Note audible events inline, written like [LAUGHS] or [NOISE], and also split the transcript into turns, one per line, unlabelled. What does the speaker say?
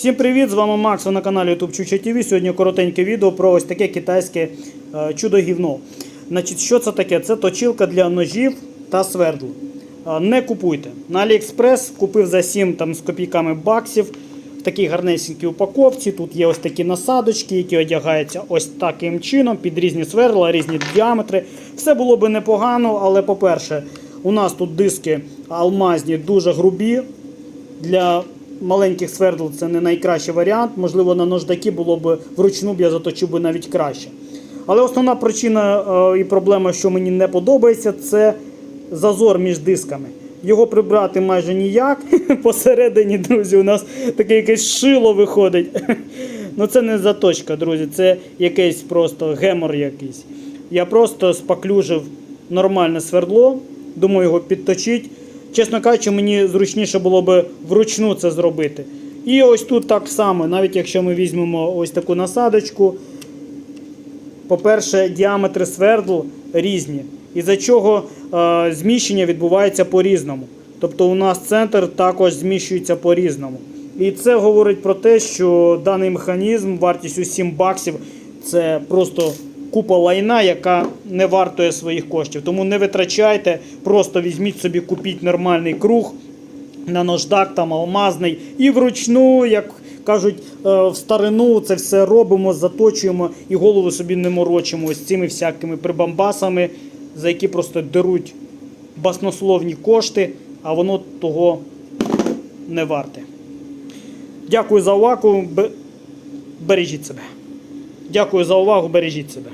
Всім привіт! З вами Макс, ви на каналі YouTube Чуча TV. Сьогодні коротеньке відео про ось таке китайське е, чудо-гівно. Значить, що це таке? Це точилка для ножів та свердл. Е, Не купуйте. На AliExpress купив за 7 там, з копійками баксів в такій гарнесенькій упаковці. Тут є ось такі насадочки, які одягаються ось таким чином під різні свердла, різні діаметри. Все було би непогано, але по-перше, у нас тут диски алмазні дуже грубі. Для маленьких свердл це не найкращий варіант. Можливо, на нождаки було б вручну б я заточив би навіть краще. Але основна причина е, і проблема, що мені не подобається, це зазор між дисками. Його прибрати майже ніяк. [LAUGHS] Посередині, друзі, у нас таке якесь шило виходить. [LAUGHS] Ну це не заточка, друзі, це якийсь просто гемор якийсь. Я просто спаклюжив нормальне свердло, думаю його підточити. Чесно кажучи, мені зручніше було би вручну це зробити. І ось тут так само, навіть якщо ми візьмемо ось таку насадочку, по-перше, діаметри свердл різні, із-за чого е, зміщення відбувається по-різному. Тобто у нас центр також зміщується по-різному. І це говорить про те, що даний механізм вартістю 7 баксів це просто купа лайна, яка не вартує своїх коштів. Тому не витрачайте, просто візьміть собі, купіть нормальний круг на нождак, там алмазний, і вручну, як кажуть, е, в старину це все робимо, заточуємо і голову собі не морочимо ось цими всякими прибамбасами, за які просто деруть баснословні кошти, а воно того не варте. Дякую за увагу. Бережіть себе. Дякую за увагу, бережіть себе.